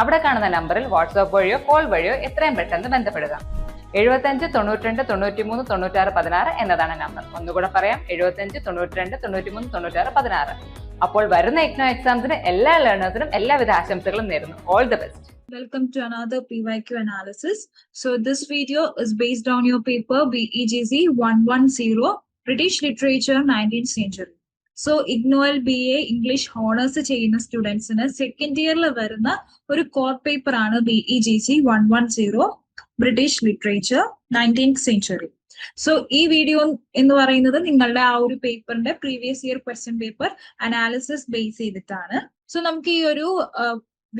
അവിടെ കാണുന്ന നമ്പറിൽ വാട്സ്ആപ്പ് വഴിയോ കോൾ വഴിയോ എത്രയും പെട്ടെന്ന് ബന്ധപ്പെടുക. എഴുപത്തഞ്ച് തൊണ്ണൂറ്റിരണ്ട് തൊണ്ണൂറ്റിമൂന്ന് തൊണ്ണൂറ്റാറ് പതിനാറ് എന്നതാണ് നമ്പർ. ഒന്നുകൂടെ പറയാം എഴുപത്തഞ്ച് തൊണ്ണൂറ്റിരണ്ട് തൊണ്ണൂറ്റിമൂന്ന് തൊണ്ണൂറ്റാറ് പതിനാറ്. അപ്പോൾ വരുന്ന ഇഗ്നോ എക്സാംസിന് എല്ലാ ലേണേഴ്സിനും എല്ലാവിധ ആശംസകളും നേരുന്നു. All the best Welcome to another PYQ analysis. So this video is based on your paper BEGZ 110 British Literature 19th Century. So ഇഗ്നോൽ B A English honours ചെയ്യുന്ന സ്റ്റുഡൻസിന് സെക്കൻഡ് ഇയറിൽ വരുന്ന ഒരു കോർ പേപ്പർ ആണ് B E G C one one zero British literature nineteenth century so ഈ video എന്ന് പറയുന്നത് നിങ്ങളുടെ ആ ഒരു പേപ്പറിന്റെ previous year question paper analysis base ചെയ്തിട്ടാണ്. സോ നമുക്ക് ഈ ഒരു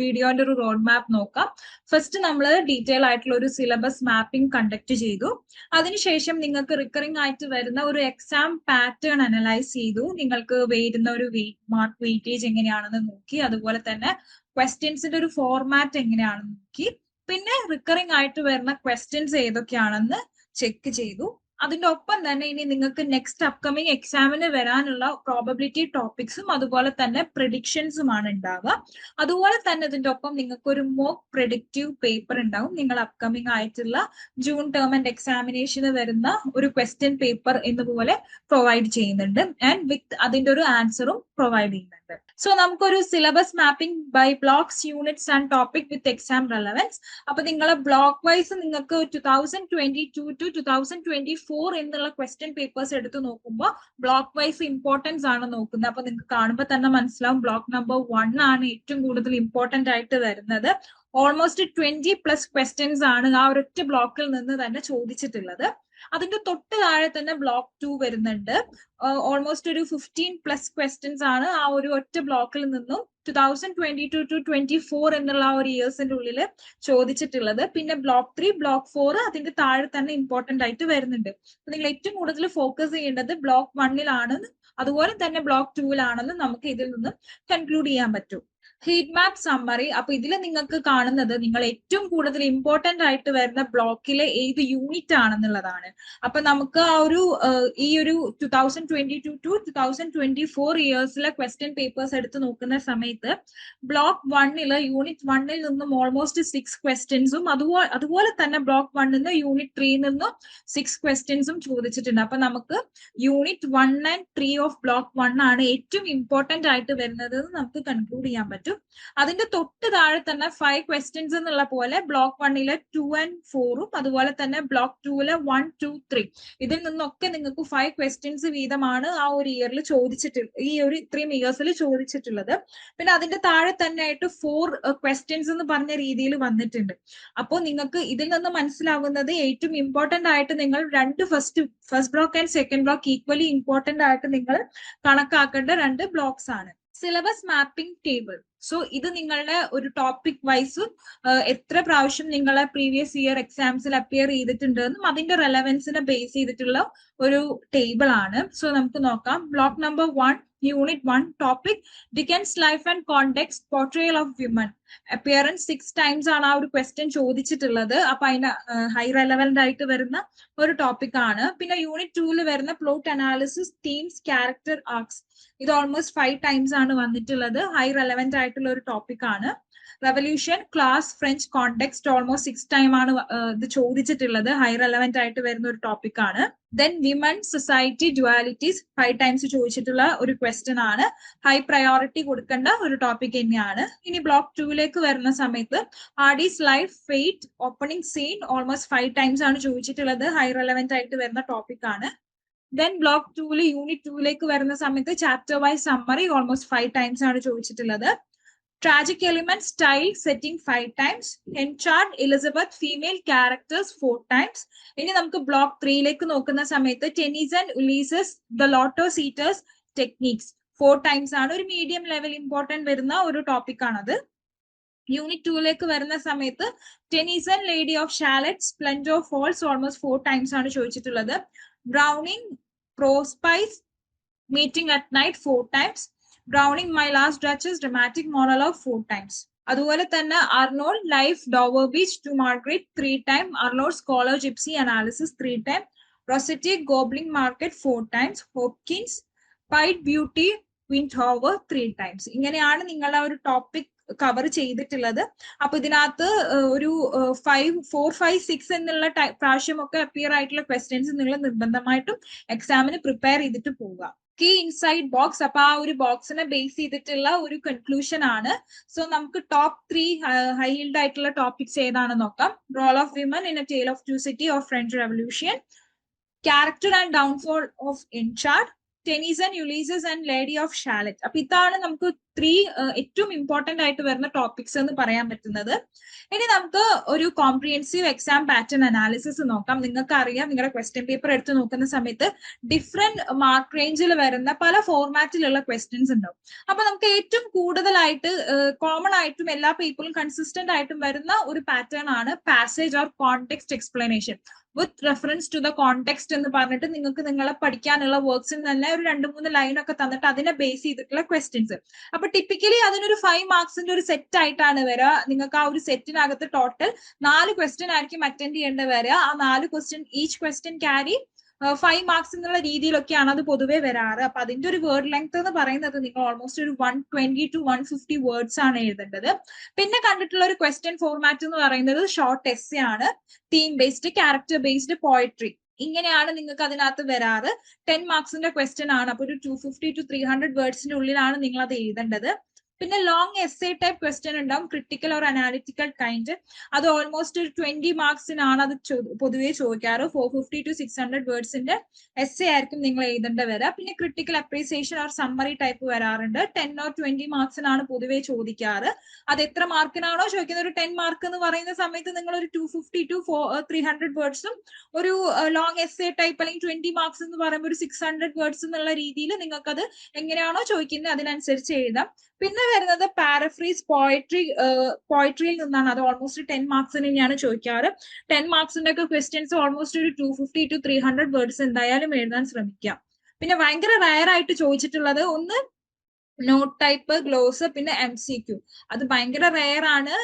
വീഡിയോന്റെ ഒരു റോഡ് മാപ്പ് നോക്കാം. ഫസ്റ്റ് നമ്മൾ ഡീറ്റെയിൽ ആയിട്ടുള്ള ഒരു സിലബസ് മാപ്പിംഗ് കണ്ടക്ട് ചെയ്തു. അതിനുശേഷം നിങ്ങൾക്ക് റിക്കറിംഗ് ആയിട്ട് വരുന്ന ഒരു എക്സാം പാറ്റേൺ അനലൈസ് ചെയ്തു. നിങ്ങൾക്ക് വരുന്ന ഒരു മാർക്ക് വെയിറ്റേജ് എങ്ങനെയാണെന്ന് നോക്കി. അതുപോലെ തന്നെ ക്വസ്റ്റ്യൻസിന്റെ ഒരു ഫോർമാറ്റ് എങ്ങനെയാണെന്ന് നോക്കി. പിന്നെ റിക്കറിംഗ് ആയിട്ട് വരുന്ന ക്വസ്റ്റ്യൻസ് ഏതൊക്കെയാണെന്ന് ചെക്ക് ചെയ്തു. അതിന്റെ ഒപ്പം തന്നെ ഇനി നിങ്ങൾക്ക് നെക്സ്റ്റ് അപ്കമിങ് എക്സാമിന് വരാനുള്ള പ്രോബബിലിറ്റി ടോപ്പിക്സും അതുപോലെ തന്നെ പ്രഡിക്ഷൻസുമാണ് ഉണ്ടാവുക. അതുപോലെ തന്നെ ഇതിന്റെ ഒപ്പം നിങ്ങൾക്ക് ഒരു മോക്ക് പ്രഡിക്റ്റീവ് പേപ്പർ ഉണ്ടാവും. നിങ്ങൾ അപ്കമിങ് ആയിട്ടുള്ള ജൂൺ ടേം ആൻഡ് എക്സാമിനേഷന് വരുന്ന ഒരു ക്വസ്റ്റ്യൻ പേപ്പർ എന്നതുപോലെ പ്രൊവൈഡ് ചെയ്യുന്നുണ്ട്. ആൻഡ് വിത്ത് അതിന്റെ ഒരു ആൻസറും പ്രൊവൈഡ് ചെയ്യുന്നുണ്ട്. സോ നമുക്കൊരു syllabus mapping by blocks units and topic with exam relevance അപ്പൊ നിങ്ങളെ ബ്ലോക്ക് വൈസ് നിങ്ങൾക്ക് two thousand twenty two to two thousand twenty four എന്നുള്ള ക്വസ്റ്റ്യൻ പേപ്പേഴ്സ് എടുത്ത് നോക്കുമ്പോൾ ബ്ലോക്ക് വൈസ് ഇമ്പോർട്ടൻസ് ആണ് നോക്കുന്നത്. അപ്പൊ നിങ്ങൾക്ക് കാണുമ്പോൾ തന്നെ മനസ്സിലാവും ബ്ലോക്ക് നമ്പർ വൺ ആണ് ഏറ്റവും കൂടുതൽ ഇമ്പോർട്ടന്റ് ആയിട്ട് വരുന്നത്. ഓൾമോസ്റ്റ് ട്വന്റി പ്ലസ് ക്വസ്റ്റ്യൻസ് ആണ് ആ ഒരൊറ്റ ബ്ലോക്കിൽ നിന്ന് തന്നെ ചോദിച്ചിട്ടുള്ളത്. അതിന്റെ തൊട്ട് താഴെ തന്നെ ബ്ലോക്ക് ടു വരുന്നുണ്ട്. ഓൾമോസ്റ്റ് ഒരു ഫിഫ്റ്റീൻ പ്ലസ് ക്വസ്റ്റ്യൻസ് ആണ് ആ ഒരു ഒറ്റ ബ്ലോക്കിൽ നിന്നും two thousand twenty two to twenty four എന്നുള്ള ആ ഒരു ഇയേഴ്സിന്റെ ഉള്ളിൽ ചോദിച്ചിട്ടുള്ളത്. പിന്നെ ബ്ലോക്ക് ത്രീ ബ്ലോക്ക് ഫോർ അതിന്റെ താഴെ തന്നെ ഇമ്പോർട്ടന്റ് ആയിട്ട് വരുന്നുണ്ട്. നിങ്ങൾ ഏറ്റവും കൂടുതൽ ഫോക്കസ് ചെയ്യേണ്ടത് ബ്ലോക്ക് വണ്ണിലാണെന്ന് അതുപോലെ തന്നെ ബ്ലോക്ക് ടൂവിലാണെന്ന് നമുക്ക് ഇതിൽ നിന്നും കൺക്ലൂഡ് ചെയ്യാൻ പറ്റും. ഹീറ്റ് മാപ്പ് സമ്മറി അപ്പൊ ഇതിൽ നിങ്ങൾക്ക് കാണുന്നത് നിങ്ങൾ ഏറ്റവും കൂടുതൽ ഇമ്പോർട്ടന്റ് ആയിട്ട് വരുന്ന ബ്ലോക്കിലെ ഏത് യൂണിറ്റ് ആണെന്നുള്ളതാണ്. അപ്പൊ നമുക്ക് ആ ഒരു ഈ ഒരു two thousand twenty two two thousand twenty four ഇയേഴ്സിലെ question papers എടുത്ത് നോക്കുന്ന സമയത്ത് ബ്ലോക്ക് വണ്ണിൽ യൂണിറ്റ് വണ്ണിൽ നിന്നും ഓൾമോസ്റ്റ് സിക്സ് ക്വസ്റ്റ്യൻസും അതുപോലെ അതുപോലെ തന്നെ ബ്ലോക്ക് വണ്ണിൽ നിന്ന് യൂണിറ്റ് ത്രീയിൽ നിന്നും സിക്സ് ക്വസ്റ്റ്യൻസും ചോദിച്ചിട്ടുണ്ട്. അപ്പൊ നമുക്ക് unit one and three of block one ആണ് ഏറ്റവും ഇമ്പോർട്ടന്റ് ആയിട്ട് വരുന്നത് നമുക്ക് കൺക്ലൂഡ് ചെയ്യാൻ പറ്റും. അതിന്റെ തൊട്ട് താഴെ തന്നെ ഫൈവ് ക്വസ്റ്റ്യൻസ് എന്നുള്ള പോലെ ബ്ലോക്ക് വണ്ണിലെ ടു ആൻഡ് ഫോറും അതുപോലെ തന്നെ ബ്ലോക്ക് ടൂവിലെ വൺ ടു ത്രീ ഇതിൽ നിന്നൊക്കെ നിങ്ങൾക്ക് ഫൈവ് ക്വസ്റ്റ്യൻസ് വീതമാണ് ആ ഒരു ഇയറിൽ ചോദിച്ചിട്ടുള്ളത് ഈ ഒരു ഇത്രയും ഇയേഴ്സിൽ ചോദിച്ചിട്ടുള്ളത്. പിന്നെ അതിന്റെ താഴെ തന്നെ ആയിട്ട് ഫോർ ക്വസ്റ്റ്യൻസ് എന്ന് പറഞ്ഞ രീതിയിൽ വന്നിട്ടുണ്ട്. അപ്പോൾ നിങ്ങൾക്ക് ഇതിൽ നിന്ന് മനസ്സിലാവുന്നത് ഏറ്റവും ഇമ്പോർട്ടന്റ് ആയിട്ട് നിങ്ങൾ രണ്ട് first first block and second block equally important ആയിട്ട് നിങ്ങൾ കണക്കാക്കേണ്ട രണ്ട് ബ്ലോക്സ് ആണ്. സിലബസ് മാപ്പിംഗ് ടേബിൾ സോ ഇത് നിങ്ങളുടെ ഒരു ടോപ്പിക് വൈസ് എത്ര പ്രാവശ്യം നിങ്ങളെ പ്രീവിയസ് ഇയർ എക്സാംസിൽ അപ്പിയർ ചെയ്തിട്ടുണ്ടെന്നും അതിന്റെ റെലവൻസിനെ ബേസ് ചെയ്തിട്ടുള്ള ഒരു ടേബിൾ ആണ്. സോ നമുക്ക് നോക്കാം. Block number one unit one topic Dickens life and context portrayal of women appearance six times ആണ് ആ ഒരു ക്വസ്റ്റ്യൻ ചോദിച്ചിട്ടുള്ളത്. അപ്പൊ അതിന് ഹൈ റെലവെന്റ് ആയിട്ട് വരുന്ന ഒരു ടോപ്പിക് ആണ്. പിന്നെ യൂണിറ്റ് ടൂവിൽ വരുന്ന plot analysis themes character arcs ഇത് ഓൾമോസ്റ്റ് ഫൈവ് ടൈംസ് ആണ് വന്നിട്ടുള്ളത്. ഹൈ റെലവെന്റ് ആയിട്ടുള്ള ഒരു ടോപ്പിക് ആണ്. Revolution class French context almost six time ആണ് ഇത് ചോദിച്ചിട്ടുള്ളത്. ഹൈ റെലവെന്റ് ആയിട്ട് വരുന്ന ഒരു ടോപ്പിക് ആണ്. Then women society dualities five times ചോദിച്ചിട്ടുള്ള ഒരു ക്വസ്റ്റ്യൻ ആണ്. ഹൈ പ്രയോറിറ്റി കൊടുക്കേണ്ട ഒരു ടോപ്പിക് തന്നെയാണ്. ഇനി ബ്ലോക്ക് ടൂവിലേക്ക് വരുന്ന സമയത്ത് Addie's life fate opening scene almost five times ആണ് ചോദിച്ചിട്ടുള്ളത്. ഹൈ റെലവെന്റ് ആയിട്ട് വരുന്ന ടോപ്പിക് ആണ്. ദെൻ ബ്ലോക്ക് ടൂവിൽ യൂണിറ്റ് ടൂവിലേക്ക് വരുന്ന സമയത്ത് chapter wise summary almost five times ആണ് ചോദിച്ചിട്ടുള്ളത്. Tragic element style setting five times Henchard Elizabeth female characters four times ഇനി നമുക്ക് ബ്ലോക്ക് ത്രീയിലേക്ക് നോക്കുന്ന സമയത്ത് Tennyson Ulysses the Lotos Eaters techniques four times ആണ് ഒരു മീഡിയം ലെവൽ ഇമ്പോർട്ടന്റ് വരുന്ന ഒരു ടോപ്പിക് ആണത്. യൂണിറ്റ് ടൂലേക്ക് വരുന്ന സമയത്ത് Tennyson lady of Shalott splendour of falls almost four times ആണ് ചോദിച്ചിട്ടുള്ളത്. Browning Prospice meeting at night four times Browning my last duchess dramatic monologue four times അതുപോലെ തന്നെ Arnold life Dover beach to Marguerite three time Arnold scholar gypsy analysis three time Rossetti goblin market four times Hopkins pied beauty windhover three times ഇങ്ങനെയാണ് നിങ്ങളുടെ ഒരു topic cover ചെയ്തിട്ടുള്ളത്. അപ്പൊ ഇതിനകത്ത് ഒരു five four five six എന്നുള്ള പ്രാവശ്യമൊക്കെ appear ആയിട്ടുള്ള ക്വസ്റ്റ്യൻസ് നിങ്ങൾ നിർബന്ധമായിട്ടും എക്സാമിന് പ്രിപ്പയർ ചെയ്തിട്ട് പോവുക. കീ ഇൻസൈഡ് ബോക്സ് അപ്പൊ ആ ഒരു ബോക്സിനെ ബേസ് ചെയ്തിട്ടുള്ള ഒരു കൺക്ലൂഷൻ ആണ്. സോ നമുക്ക് ടോപ്പ് ത്രീ ഹീൽഡ് ആയിട്ടുള്ള ടോപ്പിക്സ് ഏതാണെന്ന് നോക്കാം. Role of women in a tale of two city of French revolution character and downfall of Henchard and Ulysses and lady of Shalott അപ്പൊ ഇതാണ് നമുക്ക് ത്രീ ഏറ്റവും ഇമ്പോർട്ടന്റ് ആയിട്ട് വരുന്ന ടോപ്പിക്സ് എന്ന് പറയാൻ പറ്റുന്നത്. ഇനി നമുക്ക് ഒരു കോംപ്രിഹെൻസീവ് എക്സാം പാറ്റേൺ അനാലിസിസ് നോക്കാം. നിങ്ങൾക്ക് അറിയാം നിങ്ങളുടെ ക്വസ്റ്റ്യൻ പേപ്പർ എടുത്ത് നോക്കുന്ന സമയത്ത് ഡിഫറെന്റ് മാർക്ക് റേഞ്ചിൽ വരുന്ന പല ഫോർമാറ്റിലുള്ള ക്വസ്റ്റ്യൻസ് ഉണ്ടാവും. അപ്പൊ നമുക്ക് ഏറ്റവും കൂടുതലായിട്ട് കോമൺ ആയിട്ടും എല്ലാ പേപ്പറും കൺസിസ്റ്റന്റ് ആയിട്ടും വരുന്ന ഒരു പാറ്റേൺ ആണ് passage or context explanation with reference to the context എന്ന് പറഞ്ഞിട്ട് നിങ്ങൾക്ക് നിങ്ങളെ പഠിക്കാനുള്ള വർക്ക്സിൽ തന്നെ ഒരു രണ്ട് മൂന്ന് ലൈൻ ഒക്കെ തന്നിട്ട് അതിനെ ബേസ് ചെയ്തിട്ടുള്ള ക്വസ്റ്റ്യൻസ് അപ്പൊ ടിപ്പിക്കലി അതിനൊരു ഫൈവ് മാർക്സിന്റെ ഒരു സെറ്റ് ആയിട്ടാണ് വരിക നിങ്ങൾക്ക് ആ ഒരു സെറ്റിനകത്ത് ടോട്ടൽ നാല് ക്വസ്റ്റ്യൻ ആയിരിക്കും അറ്റൻഡ് ചെയ്യേണ്ടത് വരിക ആ നാല് question each question carry five marks എന്നുള്ള രീതിയിലൊക്കെയാണ് അത് പൊതുവേ വരാറ്. അപ്പൊ അതിന്റെ ഒരു വേർഡ് ലെങ്ത് എന്ന് പറയുന്നത് നിങ്ങൾ ഓൾമോസ്റ്റ് ഒരു one twenty to one fifty words ആണ് എഴുതേണ്ടത്. പിന്നെ കണ്ടിട്ടുള്ള ഒരു ക്വസ്റ്റ്യൻ ഫോർമാറ്റ് എന്ന് പറയുന്നത് ഷോർട്ട് എസ് ആണ്. Theme based character based poetry ഇങ്ങനെയാണ് നിങ്ങൾക്ക് അതിനകത്ത് വരാറ് ടെൻ മാർക്സിന്റെ ക്വസ്റ്റ്യൻ ആണ്. അപ്പൊ ഒരു two fifty to three hundred വേർഡ്സിന്റെ ഉള്ളിലാണ് നിങ്ങൾ അത് എഴുതേണ്ടത്. പിന്നെ long essay type question ഉണ്ടാവും ക്രിട്ടിക്കൽ ഓർ അനാലിറ്റിക്കൽ കൈൻഡ് അത് ഓൾമോസ്റ്റ് ഒരു ട്വന്റി മാർക്സിനാണ് അത് പൊതുവേ ചോദിക്കാറ്. Four fifty to six hundred വേർഡ്സിന്റെ essay ആയിരിക്കും നിങ്ങൾ എഴുതേണ്ട വരിക പിന്നെ critical appreciation or summary type വരാറുണ്ട്. ടെൻ ഓർ ട്വന്റി മാർക്സിനാണ് പൊതുവേ ചോദിക്കാറ്. അത് എത്ര മാർക്കിനാണോ ചോദിക്കുന്നത്? ഒരു ടെൻ മാർക്ക് എന്ന് പറയുന്ന സമയത്ത് നിങ്ങൾ ഒരു two fifty to four three hundred വേർഡ്സും ഒരു ലോങ് എസ് എ ടൈപ്പ് അല്ലെങ്കിൽ ട്വന്റി മാർക്സ് എന്ന് പറയുമ്പോൾ ഒരു സിക്സ് ഹൺഡ്രഡ് വേർഡ്സ് എന്നുള്ള രീതിയിൽ നിങ്ങൾക്ക് അത് എങ്ങനെയാണോ ചോദിക്കുന്നത് അതിനനുസരിച്ച് എഴുതാം. പിന്നെ വരുന്നത് പാരഫ്രീസ് പോയട്രി പോയട്രിയിൽ നിന്നാണ്. അത് ഓൾമോസ്റ്റ് ടെൻ മാർക്സിന് തന്നെയാണ് ചോദിക്കാറ്. ടെൻ മാർക്സിന്റെ ഒക്കെ ക്വസ്റ്റ്യൻസ് ഓൾമോസ്റ്റ് ഒരു two fifty to three hundred words എന്തായാലും എഴുതാൻ ശ്രമിക്കാം. പിന്നെ ഭയങ്കര റയർ ആയിട്ട് ചോദിച്ചിട്ടുള്ളത് ഒന്ന് നോട്ട് ടൈപ്പ് ഗ്ലോസ് പിന്നെ എം സി ക്യു അത് ഭയങ്കര റയർ ആണ്.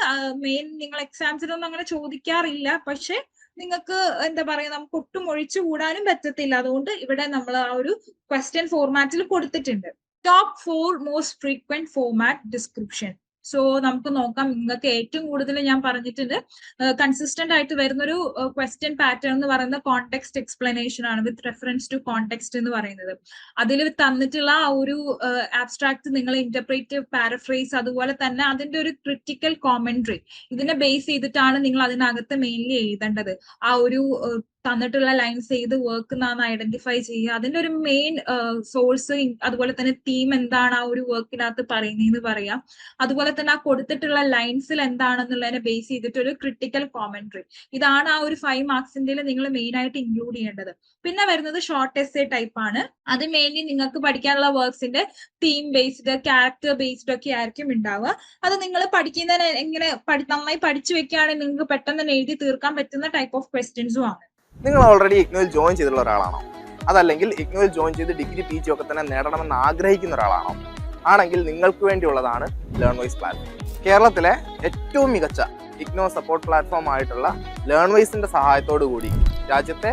മെയിൻ നിങ്ങൾ എക്സാംസിലൊന്നും അങ്ങനെ ചോദിക്കാറില്ല. പക്ഷെ നിങ്ങൾക്ക് എന്താ പറയാ നമുക്ക് ഒട്ടും ഒഴിച്ചു കൂടാനും പറ്റത്തില്ല. അതുകൊണ്ട് ഇവിടെ നമ്മൾ ആ ഒരു ക്വസ്റ്റ്യൻ ഫോർമാറ്റിൽ കൊടുത്തിട്ടുണ്ട്. Top four most frequent format description so നമുക്ക് നോക്കാം. നിങ്ങൾക്ക് ഏറ്റവും കൂടുതൽ ഞാൻ പറഞ്ഞിട്ടുണ്ട് കൺസിസ്റ്റന്റ് ആയിട്ട് വരുന്ന ഒരു ക്വസ്റ്റ്യൻ പാറ്റേൺ എന്ന് പറയുന്ന കോണ്ടെക്സ്റ്റ് എക്സ്പ്ലനേഷൻ ആണ് വിത്ത് റെഫറൻസ് ടു കോണ്ടെക്സ്റ്റ് എന്ന് പറയുന്നത്. അതിൽ തന്നിട്ടുള്ള ആ ഒരു ആബ്സ്ട്രാക്ട് നിങ്ങൾ ഇന്റർപ്രേറ്റീവ് പാരഫ്രേസ് അതുപോലെ തന്നെ അതിന്റെ ഒരു ക്രിട്ടിക്കൽ കോമെന്ററി ഇതിനെ ബേസ് ചെയ്തിട്ടാണ് നിങ്ങൾ അതിനകത്ത് മെയിൻലി എഴുതേണ്ടത്. ആ ഒരു തന്നിട്ടുള്ള ലൈൻസ് ഏത് വർക്ക് എന്നാണ് ഐഡന്റിഫൈ ചെയ്യുക. അതിന്റെ ഒരു മെയിൻ സോഴ്സ് അതുപോലെ തന്നെ തീം എന്താണ് ആ ഒരു വർക്കിനകത്ത് പറയുന്നതെന്ന് പറയാം. അതുപോലെ തന്നെ ആ കൊടുത്തിട്ടുള്ള ലൈൻസിൽ എന്താണെന്നുള്ളതിനെ ബേസ് ചെയ്തിട്ട് ഒരു ക്രിട്ടിക്കൽ കോമെന്ററി ഇതാണ് ആ ഒരു ഫൈവ് മാർക്സിന്റെ നിങ്ങൾ മെയിൻ ആയിട്ട് ഇൻക്ലൂഡ് ചെയ്യേണ്ടത്. പിന്നെ വരുന്നത് ഷോർട്ട് എസ് എ ടൈപ്പ് ആണ്. അത് മെയിൻലി നിങ്ങൾക്ക് പഠിക്കാനുള്ള വർക്ക്സിന്റെ തീം ബേസ്ഡ് ക്യാരക്ടർ ബേസ്ഡ് ഒക്കെ ആയിരിക്കും ഉണ്ടാവുക അത് നിങ്ങൾ പഠിക്കുന്നതിന് എങ്ങനെ നന്നായി പഠിച്ചു വെക്കുകയാണെങ്കിൽ നിങ്ങൾക്ക് പെട്ടെന്ന് എഴുതി തീർക്കാൻ പറ്റുന്ന ടൈപ്പ് ഓഫ് ക്വസ്റ്റ്യൻസും ആണ്. നിങ്ങൾ ഓൾറെഡി ഇഗ്നോയിൽ ജോയിൻ ചെയ്തിട്ടുള്ള ഒരാളാണോ? അതല്ലെങ്കിൽ ഇഗ്നോയിൽ ജോയിൻ ചെയ്ത് ഡിഗ്രി പി ജി ഒക്കെ തന്നെ നേടണമെന്ന് ആഗ്രഹിക്കുന്ന ഒരാളാണോ? ആണെങ്കിൽ നിങ്ങൾക്ക് വേണ്ടിയുള്ളതാണ് ലേൺ വൈസ് പ്ലാറ്റ്ഫോം കേരളത്തിലെ ഏറ്റവും മികച്ച ഇഗ്നോ സപ്പോർട്ട് പ്ലാറ്റ്ഫോം ആയിട്ടുള്ള ലേൺ വൈസിന്റെ സഹായത്തോടു കൂടി രാജ്യത്തെ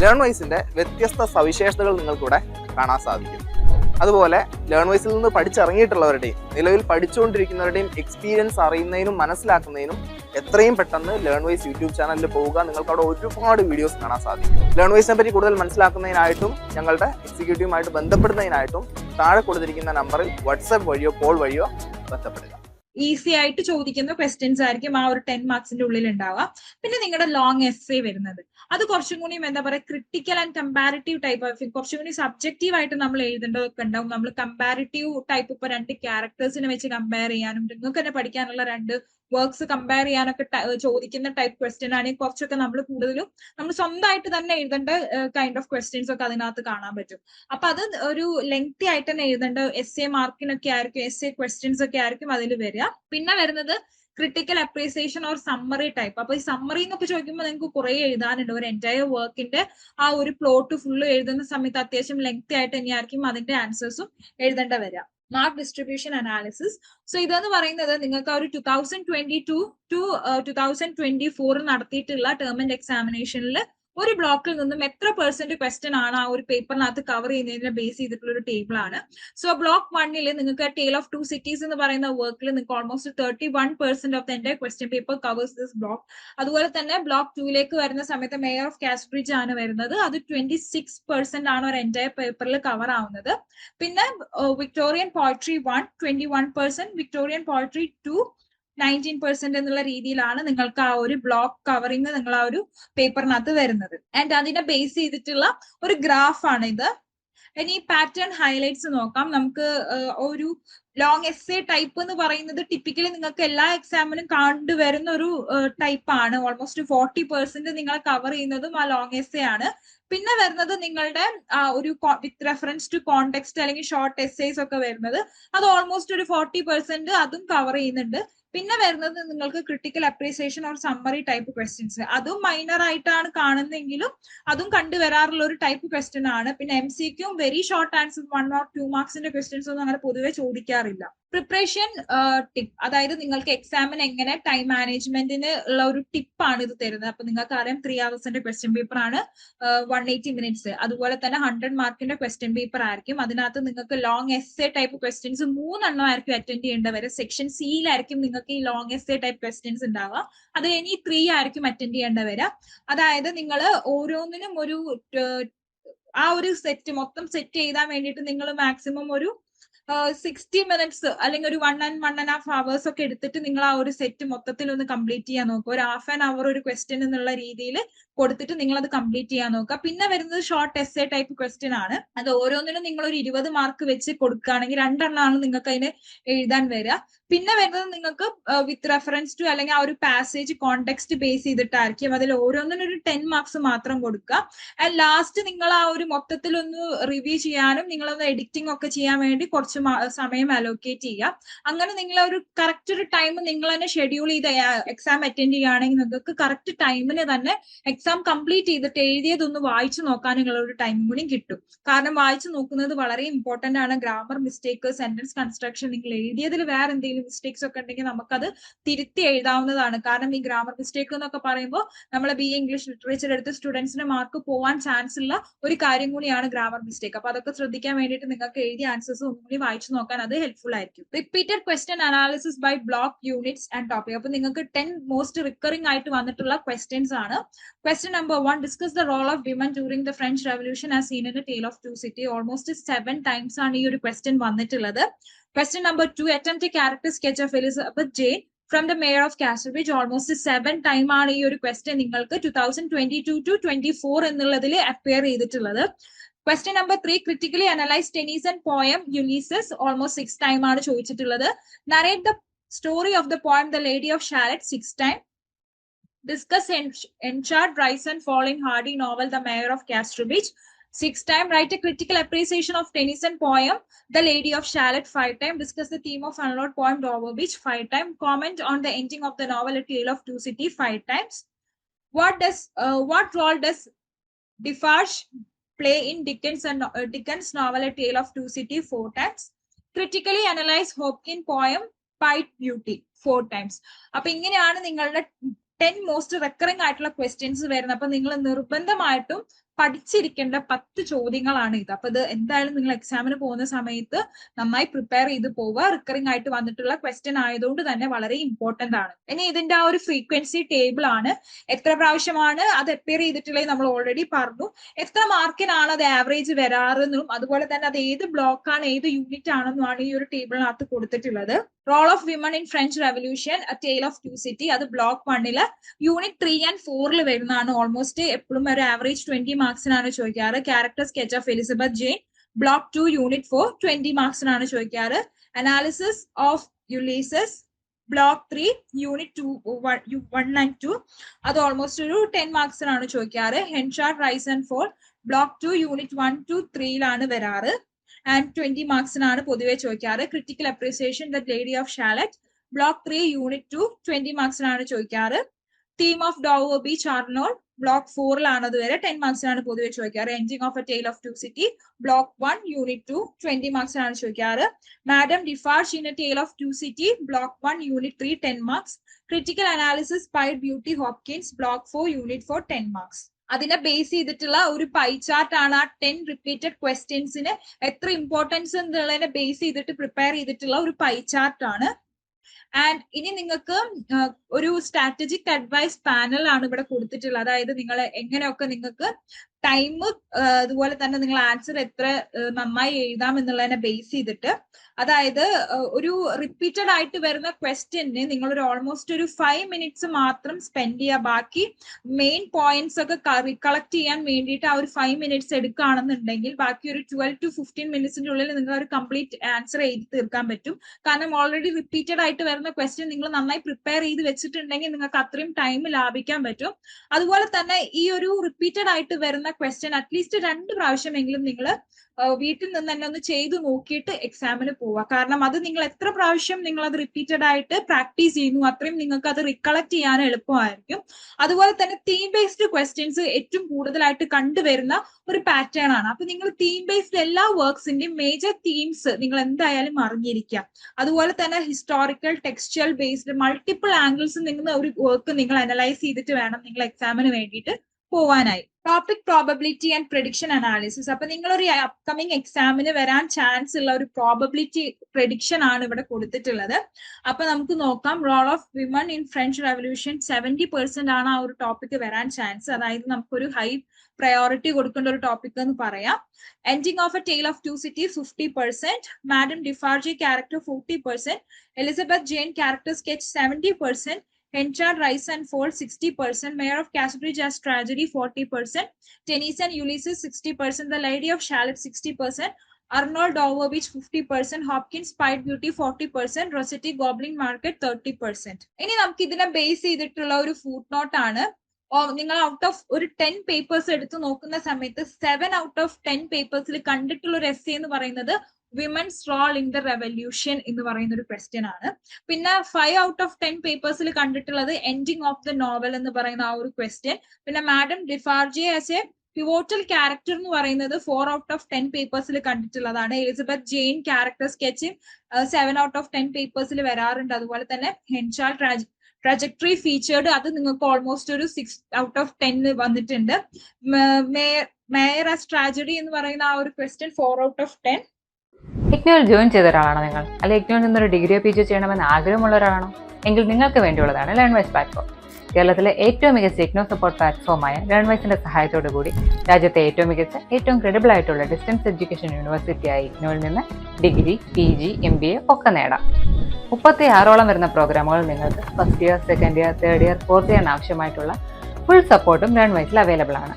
ലേൺ വൈസിന്റെ വ്യത്യസ്ത സവിശേഷതകൾ നിങ്ങൾക്കിവിടെ കാണാൻ സാധിക്കും. അതുപോലെ ലേൺ വൈസിൽ നിന്ന് പഠിച്ചിറങ്ങിയിട്ടുള്ളവരുടെയും നിലവിൽ പഠിച്ചുകൊണ്ടിരിക്കുന്നവരുടെയും എക്സ്പീരിയൻസ് അറിയുന്നതിനും മനസ്സിലാക്കുന്നതിനും എത്രയും പെട്ടെന്ന് ലേൺ വൈസ് യൂട്യൂബ് ചാനലിൽ പോവുക. നിങ്ങൾക്ക് അവിടെ ഒരുപാട് വീഡിയോസ് കാണാൻ സാധിക്കും. ലേൺ വൈസിനെ പറ്റി കൂടുതൽ മനസ്സിലാക്കുന്നതിനായിട്ടും ഞങ്ങളുടെ എക്സിക്യൂട്ടീവുമായിട്ട് ബന്ധപ്പെടുന്നതിനായിട്ടും താഴെ കൊടുത്തിരിക്കുന്ന നമ്പറിൽ വാട്സാപ്പ് വഴിയോ കോൾ വഴിയോ ബന്ധപ്പെടുക. ഈസി ആയിട്ട് ചോദിക്കുന്ന ക്വസ്റ്റ്യൻസ് ആയിരിക്കും ആ ഒരു ടെൻ മാർക്സിന്റെ ഉള്ളിൽ ഉണ്ടാവുക പിന്നെ നിങ്ങളുടെ ലോങ് എസ് എ വരുന്നത്. അത് കുറച്ചും കൂടി എന്താ പറയുക critical and comparative type of കുറച്ചും കൂടി സബ്ജക്റ്റീവ് ആയിട്ട് നമ്മൾ എഴുതേണ്ടതൊക്കെ ഉണ്ടാവും. നമ്മൾ കമ്പാരിറ്റീവ് ടൈപ്പ് ഇപ്പൊ രണ്ട് ക്യാരക്ടേഴ്സിനെ വെച്ച് കമ്പയർ ചെയ്യാനും നിങ്ങൾക്ക് തന്നെ പഠിക്കാനുള്ള രണ്ട് വർക്ക്സ് കമ്പയർ ചെയ്യാനൊക്കെ ചോദിക്കുന്ന ടൈപ്പ് ക്വസ്റ്റ്യൻ ആണെങ്കിൽ കുറച്ചൊക്കെ നമ്മൾ കൂടുതലും നമ്മൾ സ്വന്തമായിട്ട് തന്നെ എഴുതേണ്ട കൈൻഡ് ഓഫ് ക്വസ്റ്റ്യൻസ് ഒക്കെ അതിനകത്ത് കാണാൻ പറ്റും. അപ്പൊ അത് ഒരു ലെങ്തി ആയിട്ട് തന്നെ എഴുതേണ്ട എസ് എ മാർക്കിനൊക്കെ ആയിരിക്കും എസ് എ ക്വസ്റ്റ്യൻസ് ഒക്കെ ആയിരിക്കും അതിൽ വരിക. പിന്നെ വരുന്നത് critical appreciation or summary type അപ്പൊ ഈ സമ്മറി എന്നൊക്കെ ചോദിക്കുമ്പോൾ നിങ്ങൾക്ക് കുറെ എഴുതാനുണ്ട്. ഒരു എന്റയർ വർക്കിന്റെ ആ ഒരു പ്ലോട്ട് ഫുള്ള് എഴുതുന്ന സമയത്ത് അത്യാവശ്യം ലെങ്തി ആയിട്ട് തന്നെയായിരിക്കും അതിന്റെ ആൻസേഴ്സും എഴുതേണ്ട വരിക മാർക്ക് ഡിസ്ട്രിബ്യൂഷൻ അനാലിസിസ് സോ ഇതെന്ന് പറയുന്നത് നിങ്ങൾക്ക് ആ ഒരു two thousand twenty two to two thousand twenty ഫോറിൽ നടത്തിയിട്ടുള്ള ടേം ആൻഡ് എക്സാമിനേഷനിൽ ഒരു ബ്ലോക്കിൽ നിന്നും എത്ര പെർസെന്റ് ക്വസ്റ്റൻ ആണ് ആ ഒരു പേപ്പറിനകത്ത് കവർ ചെയ്യുന്നതിനെ ബേസ് ചെയ്തിട്ടുള്ള ഒരു ടേബിൾ ആണ്. സോ ബ്ലോക്ക് വണ്ണിൽ നിങ്ങൾക്ക് ടേൽ ഓഫ് ടു സിറ്റീസ് എന്ന് പറയുന്ന വർക്കിൽ നിങ്ങൾക്ക് almost thirty one percent of എന്റെ question paper covers this block അതുപോലെ തന്നെ ബ്ലോക്ക് ടൂയിലേക്ക് വരുന്ന സമയത്ത് മേയർ ഓഫ് കാസ്ബ്രിഡ്ജ് ആണ് വരുന്നത്. അത് ട്വന്റി സിക്സ് പെർസെന്റ് ആണ് ഒരു എന്റയർ പേപ്പറിൽ കവർ ആവുന്നത്. പിന്നെ Victorian poetry one twenty one percent Victorian poetry two nineteen percent എന്നുള്ള രീതിയിലാണ് നിങ്ങൾക്ക് ആ ഒരു ബ്ലോക്ക് കവറിങ് നിങ്ങൾ ആ ഒരു പേപ്പറിനകത്ത് വരുന്നത്. ആൻഡ് അതിനെ ബേസ് ചെയ്തിട്ടുള്ള ഒരു ഗ്രാഫ് ആണ് ഇത് ഇനി പാറ്റേൺ ഹൈലൈറ്റ്സ് നോക്കാം. നമുക്ക് ഒരു ലോങ് എസ് എ ടൈപ്പ് എന്ന് പറയുന്നത് ടിപ്പിക്കലി നിങ്ങൾക്ക് എല്ലാ എക്സാമിനും കണ്ടുവരുന്ന ഒരു ടൈപ്പ് ആണ്. ഓൾമോസ്റ്റ് ഫോർട്ടി പെർസെന്റ് നിങ്ങളെ കവർ ചെയ്യുന്നതും ആ ലോങ് എസ് എ ആണ്. പിന്നെ വരുന്നത് നിങ്ങളുടെ ഒരു വിത്ത് റെഫറൻസ് ടു കോണ്ടെക്സ്റ്റ് അല്ലെങ്കിൽ ഷോർട്ട് എസ്സേസ് ഒക്കെ വരുന്നത്. അത് ഓൾമോസ്റ്റ് ഒരു ഫോർട്ടി പെർസെന്റ് അതും കവർ ചെയ്യുന്നുണ്ട്. പിന്നെ വരുന്നത് നിങ്ങൾക്ക് critical appreciation or summary type questions അതും മൈനർ ആയിട്ടാണ് കാണുന്നെങ്കിലും അതും കണ്ടുവരാറുള്ള ഒരു ടൈപ്പ് ക്വസ്റ്റ്യൻ ആണ്. പിന്നെ M C ക്യൂം very short answer one or two മാർക്സിന്റെ questions ഒന്നും അങ്ങനെ പൊതുവെ ചോദിക്കാറില്ല. പ്രിപ്പറേഷൻ ടിപ്പ് അതായത് നിങ്ങൾക്ക് എക്സാമിന് എങ്ങനെ ടൈം മാനേജ്മെന്റിന് ഉള്ള ഒരു ടിപ്പാണ് ഇത് തരുന്നത്. അപ്പൊ നിങ്ങൾക്ക് അറിയാം ത്രീ അവേഴ്സിന്റെ ക്വസ്റ്റ്യൻ പേപ്പർ ആണ് വൺ എയ്റ്റി മിനിറ്റ്സ് അതുപോലെ തന്നെ ഹൺഡ്രഡ് മാർക്കിന്റെ ക്വസ്റ്റ്യൻ പേപ്പർ ആയിരിക്കും. അതിനകത്ത് നിങ്ങൾക്ക് long essay type questions മൂന്നെണ്ണം ആയിരിക്കും അറ്റൻഡ് ചെയ്യേണ്ടവരെ. വരും സെക്ഷൻ സിയിലായിരിക്കും നിങ്ങൾക്ക് ഈ ലോങ് ടൈപ്പ് ക്വസ്റ്റ്യൻസ് ഉണ്ടാവുക അത് കഴിഞ്ഞ് ഈ ത്രീ ആയിരിക്കും അറ്റൻഡ് ചെയ്യേണ്ട വരിക. അതായത് നിങ്ങൾ ഓരോന്നിനും ഒരു ആ ഒരു സെറ്റ് മൊത്തം സെറ്റ് ചെയ്താൻ വേണ്ടിയിട്ട് നിങ്ങൾ മാക്സിമം ഒരു സിക്സ്റ്റി മിനിറ്റ്സ് അല്ലെങ്കിൽ ഒരു one and one and half hours ഒക്കെ എടുത്തിട്ട് നിങ്ങൾ ആ ഒരു സെറ്റ് മൊത്തത്തിൽ ഒന്ന് കംപ്ലീറ്റ് ചെയ്യാൻ നോക്കുക. ഒരു ഹാഫ് ആൻ അവർ ഒരു ക്വസ്റ്റ്യൻ എന്നുള്ള രീതിയിൽ കൊടുത്തിട്ട് നിങ്ങൾ അത് കംപ്ലീറ്റ് ചെയ്യാൻ നോക്കുക. പിന്നെ വരുന്നത് short essay type question ആണ്. അത് ഓരോന്നിനും നിങ്ങൾ ഒരു ഇരുപത് മാർക്ക് വെച്ച് കൊടുക്കുകയാണെങ്കിൽ രണ്ടെണ്ണമാണ് നിങ്ങൾക്ക് അതിന് എഴുതാൻ വരിക. പിന്നെ വരുന്നത് നിങ്ങൾക്ക് വിത്ത് റെഫറൻസ് ടു അല്ലെങ്കിൽ ആ ഒരു പാസേജ് കോണ്ടെക്സ്റ്റ് ബേസ് ചെയ്തിട്ടായിരിക്കും അതിൽ ഓരോന്നിനും ഒരു ടെൻ മാർക്സ് മാത്രം കൊടുക്കുക. ആൻഡ് ലാസ്റ്റ് നിങ്ങൾ ആ ഒരു മൊത്തത്തിൽ ഒന്ന് റിവ്യൂ ചെയ്യാനും നിങ്ങളൊന്ന് എഡിറ്റിംഗ് ഒക്കെ ചെയ്യാൻ വേണ്ടി കുറച്ച് സമയം അലോക്കേറ്റ് ചെയ്യുക. അങ്ങനെ നിങ്ങൾ ഒരു കറക്റ്റ് ഒരു ടൈം നിങ്ങൾ തന്നെ ഷെഡ്യൂൾ ചെയ്ത് എക്സാം അറ്റൻഡ് ചെയ്യുകയാണെങ്കിൽ നിങ്ങൾക്ക് കറക്റ്റ് ടൈമിന് തന്നെ എക്സാം കംപ്ലീറ്റ് ചെയ്തിട്ട് എഴുതിയതൊന്ന് വായിച്ചു നോക്കാനുള്ള ഒരു ടൈം കൂടി കിട്ടും. കാരണം വായിച്ചു നോക്കുന്നത് വളരെ ഇമ്പോർട്ടന്റ് ആണ്. ഗ്രാമർ മിസ്റ്റേക്ക് സെന്റൻസ് കൺസ്ട്രക്ഷൻ നിങ്ങൾ എഴുതിയതിൽ വേറെ എന്തെങ്കിലും മിസ്റ്റേക്സ് ഒക്കെ ഉണ്ടെങ്കിൽ നമുക്കത് തിരുത്തി എഴുതാവുന്നതാണ്. കാരണം ഈ ഗ്രാമർ മിസ്റ്റേക്ക് എന്നൊക്കെ പറയുമ്പോൾ നമ്മളെ ബി ഇംഗ്ലീഷ് ലിറ്ററേച്ചർ എടുത്ത് സ്റ്റുഡൻസിന് മാർക്ക് പോവാൻ ചാൻസ് ഉള്ള ഒരു കാര്യം കൂടിയാണ് ഗ്രാമർ മിസ്റ്റേക്ക് അപ്പൊ അതൊക്കെ ശ്രദ്ധിക്കാൻ വേണ്ടിയിട്ട് നിങ്ങൾക്ക് എഴുതിയ ആൻസേഴ്സ് ഒന്നും കൂടി വായിച്ചു നോക്കാൻ അത് ഹെൽപ്ഫുൾ ആയിരിക്കും. Repeated question analysis by block units and topic അപ്പൊ നിങ്ങൾക്ക് ടെൻ മോസ്റ്റ് റിക്കറിംഗ് ആയിട്ട് വന്നിട്ടുള്ള ക്വസ്റ്റ്യൻസ് ആണ്. Question number one discuss the role of women during the French revolution as seen in tale of two city almost seven times ആണ് ഈ ഒരു question വന്നിട്ടുള്ളത്. Question number two attempt a character sketch of Elizabeth Jane from the mayor of Casterbridge almost seven time ആണ് ഈ ഒരു question നിങ്ങൾക്ക് two thousand twenty two to twenty four എന്നുള്ളതിൽ appear ചെയ്തിട്ടുള്ളത്. Question number three critically analyse Tennyson's and poem Ulysses almost six time ആണ് ചോദിച്ചിട്ടുള്ളത്. Narrate the story of the poem the Lady of Shalott six time discuss in short rise and fall in hardy novel the mayor of casterbridge six time write a critical appreciation of tennyson poem the lady of shalott five time discuss the theme of unload poem dover beach five time comment on the ending of the novel a tale of two city five times what does uh, what role does defarge play in dickens and uh, dickens novel a tale of two city four times critically analyze hopkins poem pied beauty four times അപ്പൊ ഇങ്ങനെയാണ് നിങ്ങളുടെ ten most recurring ആയിട്ടുള്ള questions വരുന്നത്. അപ്പൊ നിങ്ങൾ നിർബന്ധമായിട്ടും പഠിച്ചിരിക്കേണ്ട പത്ത് ചോദ്യങ്ങളാണ് ഇത്. അപ്പൊ ഇത് എന്തായാലും നിങ്ങൾ എക്സാമിന് പോകുന്ന സമയത്ത് നന്നായി പ്രിപ്പയർ ചെയ്ത് പോവുക. റിക്കറിംഗ് ആയിട്ട് വന്നിട്ടുള്ള ക്വസ്റ്റ്യൻ ആയതുകൊണ്ട് തന്നെ വളരെ ഇമ്പോർട്ടന്റ് ആണ്. ഇനി ഇതിന്റെ ആ ഒരു ഫ്രീക്വൻസി ടേബിൾ ആണ്. എത്ര പ്രാവശ്യമാണ് അത് അപ്പിയർ ചെയ്തിട്ടുള്ളത് നമ്മൾ ഓൾറെഡി പറഞ്ഞു. എത്ര മാർക്കിനാണ് അത് ആവറേജ് വരാറെന്നും അതുപോലെ തന്നെ അത് ഏത് ബ്ലോക്കാണ് ഏത് യൂണിറ്റ് ആണെന്നുമാണ് ഈ ഒരു ടേബിളിനകത്ത് കൊടുത്തിട്ടുള്ളത്. Role of women in French revolution tale of two city അത് ബ്ലോക്ക് വണ്ണിൽ യൂണിറ്റ് ത്രീ ആൻഡ് ഫോറിൽ വരുന്നതാണ്. ഓൾമോസ്റ്റ് എപ്പോഴും ഒരു ആവറേജ് ട്വന്റി മാർക്സിനാണ് ചോദിക്കാറ്. Character sketch of Elizabeth Jane block two unit four twenty മാർക്സിനാണ് ചോദിക്കാറ്. Analysis of Ulysses block three unit two one and two അത് almost ഒരു ten മാർക്സിനാണ് ചോദിക്കാറ്. Henchard rise and fall block two unit one two ത്രീയിലാണ് വരാറ്. And twenty മാർക്സിനാണ് പൊതുവെ ചോദിക്കാറ്. Critical appreciation the Lady of Shalott block three unit two twenty മാർക്സിനാണ് ചോദിക്കാറ്. Theme of Dover beach Arnold block ഫോറിലാണ് അതുവരെ ten മാർക്സിനാണ് പൊതുവെ ചോദിക്കാറ്. Ending of a tale of two city block one unit two twenty മാർക്സിനാണ് ചോദിക്കാറ്. Madam Defarge in a tale of two city block one unit three ten marks critical analysis pied beauty Hopkins block four unit four ten marks അതിനെ base ചെയ്തിട്ടുള്ള ഒരു pie chart ആണ് ആ ten repeated ക്വസ്റ്റ്യൻസിന് എത്ര importance എന്നുള്ളതിനെ base ചെയ്തിട്ട് prepare ചെയ്തിട്ടുള്ള ഒരു പൈ ചാർട്ട് ആണ്. ആൻഡ് ഇനി നിങ്ങൾക്ക് ഒരു സ്ട്രാറ്റജിക് അഡ്വൈസ് പാനൽ ആണ് ഇവിടെ കൊടുത്തിട്ടുള്ളത്. അതായത് നിങ്ങൾ എങ്ങനെയൊക്കെ നിങ്ങൾക്ക് ടൈം അതുപോലെ തന്നെ നിങ്ങൾ ആൻസർ എത്ര നന്നായി എഴുതാം എന്നുള്ളതിനെ ബേസ് ചെയ്തിട്ട്. അതായത് ഒരു റിപ്പീറ്റഡ് ആയിട്ട് വരുന്ന ക്വസ്റ്റ്യന് നിങ്ങൾ ഒരു ഓൾമോസ്റ്റ് ഒരു ഫൈവ് മിനിറ്റ്സ് മാത്രം സ്പെൻഡ് ചെയ്യുക ബാക്കി മെയിൻ പോയിന്റ്സ് ഒക്കെ റിക്കളക്ട് ചെയ്യാൻ വേണ്ടിയിട്ട് ആ ഒരു ഫൈവ് മിനിറ്റ്സ് എടുക്കുകയാണെന്നുണ്ടെങ്കിൽ ബാക്കി ഒരു ട്വൽവ് ടു ഫിഫ്റ്റീൻ മിനിറ്റ്സിന്റെ ഉള്ളിൽ നിങ്ങൾ ഒരു കംപ്ലീറ്റ് ആൻസർ എഴുതി തീർക്കാൻ പറ്റും. കാരണം ഓൾറെഡി റിപ്പീറ്റഡ് ആയിട്ട് വരുന്ന ക്വസ്റ്റ്യൻ നിങ്ങൾ നന്നായി പ്രിപ്പയർ ചെയ്ത് വെച്ചിട്ടുണ്ടെങ്കിൽ നിങ്ങൾക്ക് അത്രയും ടൈം ലാഭിക്കാൻ പറ്റും. അതുപോലെ തന്നെ ഈ ഒരു റിപ്പീറ്റഡ് ആയിട്ട് വരുന്ന ക്വസ്റ്റ്യൻ അറ്റ്ലീസ്റ്റ് രണ്ട് പ്രാവശ്യമെങ്കിലും നിങ്ങൾ വീട്ടിൽ നിന്ന് തന്നെ ഒന്ന് ചെയ്തു നോക്കിയിട്ട് എക്സാമിന് പോവുക കാരണം അത് നിങ്ങൾ എത്ര പ്രാവശ്യം നിങ്ങൾ അത് റിപ്പീറ്റഡ് ആയിട്ട് പ്രാക്ടീസ് ചെയ്യുന്നു അത്രയും നിങ്ങൾക്ക് അത് റിക്കളക്ട് ചെയ്യാൻ എളുപ്പമായിരിക്കും. അതുപോലെ തന്നെ തീം ബേസ്ഡ് ക്വസ്റ്റ്യൻസ് ഏറ്റവും കൂടുതലായിട്ട് കണ്ടുവരുന്ന ഒരു പാറ്റേൺ ആണ്. അപ്പൊ നിങ്ങൾ തീം ബേസ്ഡ് എല്ലാ വർക്ക്സിന്റെയും മേജർ തീംസ് നിങ്ങൾ എന്തായാലും അറിഞ്ഞിരിക്കുക അതുപോലെ തന്നെ historical textual based multiple angles നിങ്ങൾ ഒരു വർക്ക് നിങ്ങൾ അനലൈസ് ചെയ്തിട്ട് വേണം നിങ്ങൾ എക്സാമിന് വേണ്ടിയിട്ട് പോവാനായി. Topic probability and prediction analysis അപ്പൊ ഒരു അപ്കമിങ് എക്സാമിന് വരാൻ ചാൻസ് ഉള്ള ഒരു പ്രോബബിലിറ്റി പ്രഡിക്ഷൻ ആണ് ഇവിടെ കൊടുത്തിട്ടുള്ളത്. അപ്പൊ നമുക്ക് നോക്കാം. Role of women in French revolution seventy percent ആണ് ആ ഒരു ടോപ്പിക് വരാൻ ചാൻസ് അതായത് നമുക്കൊരു ഹൈ പ്രയോറിറ്റി കൊടുക്കേണ്ട ഒരു ടോപ്പിക് എന്ന് പറയാം. Ending of a tale of two city fifty percent madam Defarge character forty percent Elizabeth Jane character sketch seventy percent Henchard Rise and Fall 60%, Mayor of Casbridge as Tragedy 40%, Tennyson Ulysses 60%, The Lady of Shalott 60%, Arnold Overbeach 50%, Hopkins Pied Beauty 40%, Rossetti Goblin Market 30%. ഇനി നമുക്ക് ഇതിനെ base ചെയ്തിട്ടുള്ള ഒരു food not ആണ് നിങ്ങൾ out of ഒരു ten papers എടുത്ത് നോക്കുന്ന സമയത്ത് സെവൻ ഔട്ട് ഓഫ് ടെൻ പേപ്പേഴ്സിൽ കണ്ടിട്ടുള്ള ഒരു എസ് എന്ന് പറയുന്നത് women's role in the revolution എന്ന് പറയുന്ന ഒരു ക്വസ്റ്റ്യൻ ആണ്. പിന്നെ ഫൈവ് ഔട്ട് ഓഫ് ടെൻ പേപ്പേഴ്സിൽ കണ്ടിട്ടുള്ളത് എൻഡിങ് ഓഫ് ദ നോവൽ എന്ന് പറയുന്ന ആ ഒരു ക്വസ്റ്റ്യൻ പിന്നെ madam Defarge as a pivotal character എന്ന് പറയുന്നത് ഫോർ ഔട്ട് ഓഫ് ടെൻ പേപ്പേഴ്സിൽ കണ്ടിട്ടുള്ളതാണ്. Elizabeth Jane character sketch seven out of ten പേപ്പേഴ്സിൽ വരാറുണ്ട്. അതുപോലെ തന്നെ ഹെൻഷാൽ ട്രജക്ടറി ഫീച്ചേർഡ് അത് നിങ്ങൾക്ക് ഓൾമോസ്റ്റ് ഒരു സിക്സ് ഔട്ട് ഓഫ് ടെൻ വന്നിട്ടുണ്ട്. മേയർ ആസ് ട്രാജഡി എന്ന് പറയുന്ന ആ ഒരു question four out of ten ഇഗ്നോയിൽ join ചെയ്ത ഒരാളാണോ നിങ്ങൾ? അല്ലെ ഇഗ്നോയിൽ നിന്നൊരു ഡിഗ്രിയോ പി ജി ചെയ്യണമെന്ന് ആഗ്രഹമുള്ള ഒരാളാണോ? എങ്കിൽ നിങ്ങൾക്ക് വേണ്ടിയുള്ളതാണ് ലേൺവൈസ് പ്ലാറ്റ്ഫോം കേരളത്തിലെ ഏറ്റവും മികച്ച ഇഗ്നോ സപ്പോർട്ട് പ്ലാറ്റ്ഫോമായ ലേൺവൈസിന്റെ സഹായത്തോടു കൂടി രാജ്യത്തെ ഏറ്റവും മികച്ച ഏറ്റവും ക്രെഡിബിൾ ആയിട്ടുള്ള ഡിസ്റ്റൻസ് എഡ്യൂക്കേഷൻ യൂണിവേഴ്സിറ്റിയായ ഇഗ്നോയിൽ നിന്ന് degree P G M B A ഒക്കെ നേടാം. മുപ്പത്തി ആറോളം വരുന്ന പ്രോഗ്രാമുകൾ നിങ്ങൾക്ക് first year second year third year fourth ഇയറിന് ആവശ്യമായിട്ടുള്ള ഫുൾ സപ്പോർട്ടും ലേൺവൈസിൽ അവൈലബിൾ ആണ്.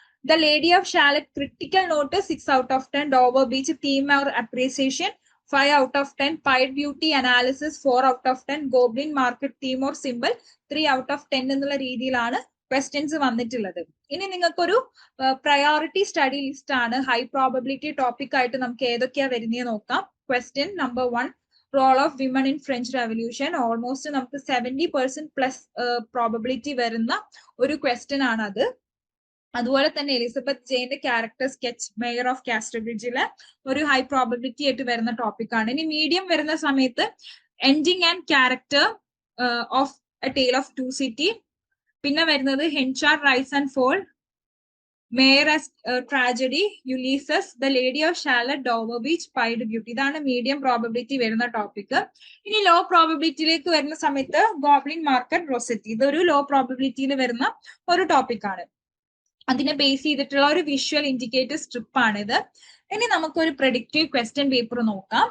the Lady of Shalott critical note six out of ten Dover beach theme or appreciation five out of ten pied beauty analysis four out of ten goblin market theme or simple three out of ten എന്നുള്ള രീതിയിലാണ് questions വന്നിട്ടുള്ളത്. ഇനി നിങ്ങൾക്കൊരു priority study list ആണ്. High probability topic ആയിട്ട് നമുക്ക് ഏതൊക്കെയാ വരുന്നത് നോക്കാം. Question number one role of women in French revolution almost നമുക്ക് സെവന്റി പെർസെന്റ് പ്ലസ് പ്രോബബിലിറ്റി വരുന്ന ഒരു ക്വസ്റ്റ്യൻ ആണ് അത് അതുപോലെ തന്നെ എലിസബത്ത് ജെയിന്റെ ക്യാരക്ടർ സ്കെച്ച് മേയർ ഓഫ് കാസ്റ്റർബ്രിഡ്ജിൽ ഒരു ഹൈ പ്രോബിലിറ്റി ആയിട്ട് വരുന്ന ടോപ്പിക് ആണ്. ഇനി മീഡിയം വരുന്ന സമയത്ത് ending and character of a tale of two city പിന്നെ വരുന്നത് Henchard rise and fall mayor as tragedy Ulysses the Lady of Shalott Dover beach pied beauty ഇതാണ് മീഡിയം പ്രോബബിലിറ്റി വരുന്ന ടോപ്പിക് ഇനി ലോ പ്രോബബിലിറ്റിയിലേക്ക് വരുന്ന സമയത്ത് ഗോബ്ലിൻ മാർക്കറ്റ് റൊസെറ്റി ഇതൊരു law പ്രോബബിലിറ്റിയിൽ വരുന്ന ഒരു ടോപ്പിക് ആണ്. അതിനെ ബേസ് ചെയ്തിട്ടുള്ള ഒരു വിഷ്വൽ ഇൻഡിക്കേറ്റർ സ്ട്രിപ്പ് ആണിത്. ഇനി നമുക്കൊരു പ്രഡിക്റ്റീവ് ക്വസ്റ്റ്യൻ പേപ്പർ നോക്കാം.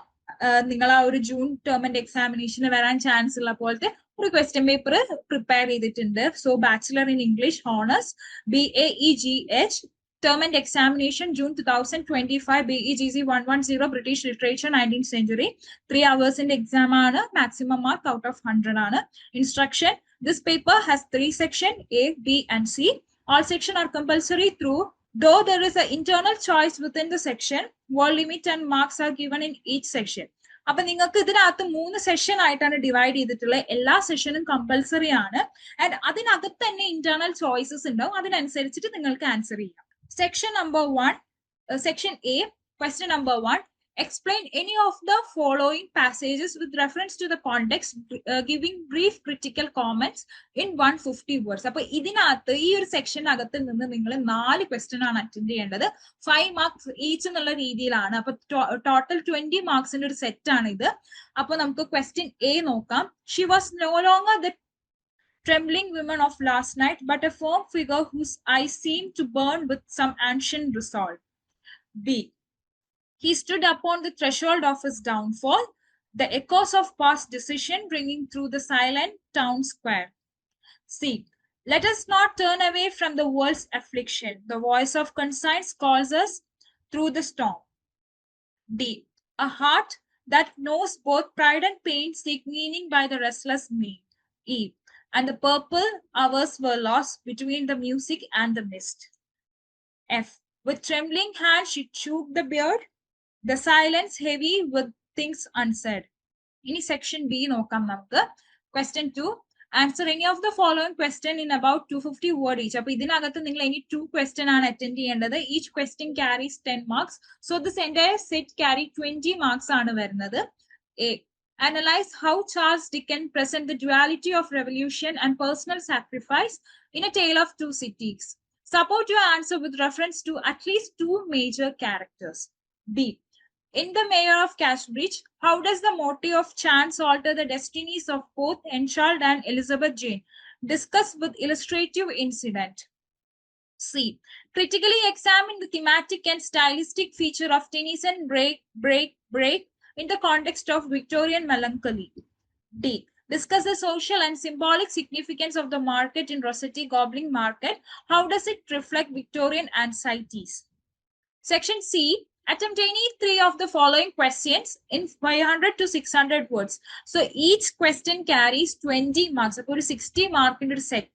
നിങ്ങൾ ആ ഒരു ജൂൺ ടേം എക്സാമിനേഷന് വരാൻ ചാൻസ് ഉള്ള പോലത്തെ ഒരു ക്വസ്റ്റ്യൻ പേപ്പർ പ്രിപ്പയർ ചെയ്തിട്ടുണ്ട്. So bachelor in English honours B A E G H term and examination June two thousand twenty five B E G C one one zero British literature nineteen century three അവേഴ്സിന്റെ exam ആണ്. Maximum mark out of hundred ആണ്. Instruction this paper has three section A B and C all section are compulsory through though there is an internal choice within the section wall limit and marks are given in each section. അപ്പൊ നിങ്ങൾക്ക് ഇതിനകത്ത് മൂന്ന് session ആയിട്ടാണ് divide ചെയ്തിട്ടുള്ളത്. എല്ലാ സെഷനും compulsory ആണ്. And അതിനകത്ത് തന്നെ ഇന്റേണൽ ചോയ്സസ് ഉണ്ടാവും. അതിനനുസരിച്ചിട്ട് നിങ്ങൾക്ക് ആൻസർ ചെയ്യാം. Section number one section A question number one explain any of the following passages with reference to the context uh, giving brief critical comments in 150 words അപ്പൊ ഇതിനകത്ത് ഈ ഒരു സെക്ഷനകത്ത് നിന്ന് നിങ്ങൾ നാല് ക്വസ്റ്റ്യൻ ആണ് അറ്റൻഡ് ചെയ്യേണ്ടത് ഫൈവ് മാർക്സ് ഈച്ച് എന്നുള്ള രീതിയിലാണ് അപ്പൊ ടോട്ടൽ ട്വന്റി മാർക്സിന്റെ ഒരു സെറ്റ് ആണ് ഇത് അപ്പൊ നമുക്ക് ക്വസ്റ്റ്യൻ എ നോക്കാം she was no longer the trembling woman of last night, but a firm figure whose eyes seemed to burn with some ancient resolve. B. He stood upon the threshold of his downfall, the echoes of past decision ringing through the silent town square. C. Let us not turn away from the world's affliction. The voice of conscience calls us through the storm. D. A heart that knows both pride and pain seek meaning by the restless me. E. And the purple hours were lost between the music and the mist. F. With trembling hand she shook the beard, the silence heavy with things unsaid. ഇനി section B നോക്കാം നമുക്ക് question two answer any of the following question in about two fifty word each അപ്പൊ ഇതിനകത്ത് നിങ്ങൾ ഇനി to question ആണ് attend ചെയ്യേണ്ടത് each question carries ten marks so this entire set carry twenty marks ആണ് വരുന്നത് A analyze how Charles Dickens present the duality of revolution and personal sacrifice in A Tale of Two Cities. Support your answer with reference to at least two major characters. B. In The Mayor of Cashbridge, how does the motive of chance alter the destinies of both Enchard and Elizabeth Jane? Discuss with illustrative incident. C. Critically examine the thematic and stylistic feature of Tennyson Break, Break, Break in the context of Victorian melancholy. D. Discuss the social and symbolic significance of the market in Rossetti Goblin Market. How does it reflect Victorian anxieties? Section C. Attempt any three of the following questions in 500 to 600 words. So each question carries 20 marks. So 60 mark in the set.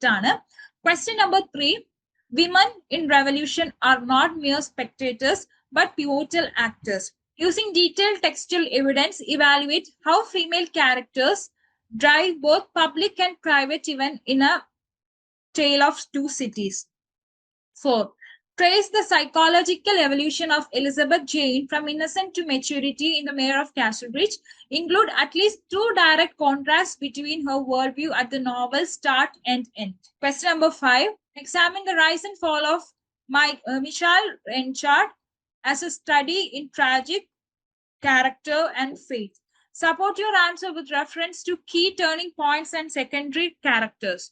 Question number three Women in revolution are not mere spectators but pivotal actors. Using detailed textual evidence, evaluate how female characters drive both public and private even in a tale of two cities. Four, trace the psychological evolution of Elizabeth Jane from innocent to maturity in the Mayor of Castlereagh. Include at least two direct contrasts between her worldview at the novel's start and end. Question number five, examine the rise and fall of my, uh, Michelle Renchard as a study in tragic character and fate. Support your answer with reference to key turning points and secondary characters.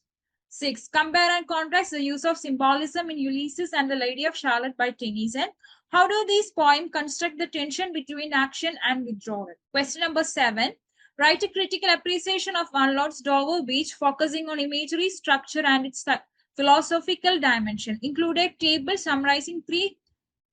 Six, compare and contrast the use of symbolism in Ulysses and the Lady of Charlotte by Tennyson. How do these poems construct the tension between action and withdrawal? Question number seven, write a critical appreciation of Unload's Dover Beach, focusing on imagery, structure, and its philosophical dimension. Include a table summarizing three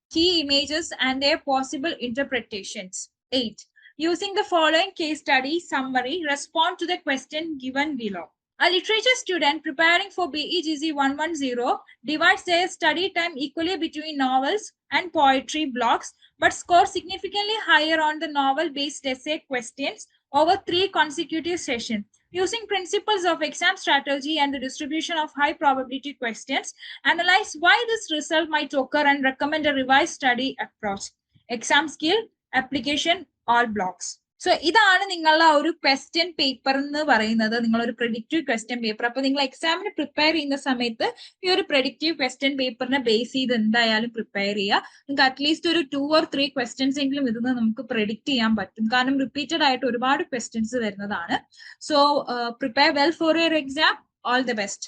key images and their possible interpretations. 8. Using the following case study summary, respond to the question given below. A literature student preparing for BEGC 110 divides their study time equally between novels and poetry blocks, but scores significantly higher on the novel based essay questions over three consecutive sessions. Using principles of exam strategy and the distribution of high probability questions, analyze why this result might occur and recommend a revised study approach. Exam skill, application, all blocks. So ഇതാണ് നിങ്ങളുടെ ആ ഒരു question paper എന്ന് പറയുന്നത്. നിങ്ങൾ ഒരു predictive question paper അപ്പൊ നിങ്ങൾ എക്സാമിന് പ്രിപ്പയർ ചെയ്യുന്ന സമയത്ത് ഈ ഒരു പ്രഡിക്റ്റീവ് ക്വസ്റ്റ്യൻ പേപ്പറിനെ ബേസ് ചെയ്ത് എന്തായാലും പ്രിപ്പയർ ചെയ്യുക. നിങ്ങൾക്ക് അറ്റ്ലീസ്റ്റ് ഒരു ടു ഓർ ത്രീ ക്വസ്റ്റ്യൻസ് എങ്കിലും ഇതിന്ന് നമുക്ക് പ്രെഡിക്റ്റ് ചെയ്യാൻ പറ്റും. കാരണം റിപ്പീറ്റഡ് ആയിട്ട് ഒരുപാട് ക്വസ്റ്റ്യൻസ് വരുന്നതാണ്. So prepare well for your exam all the best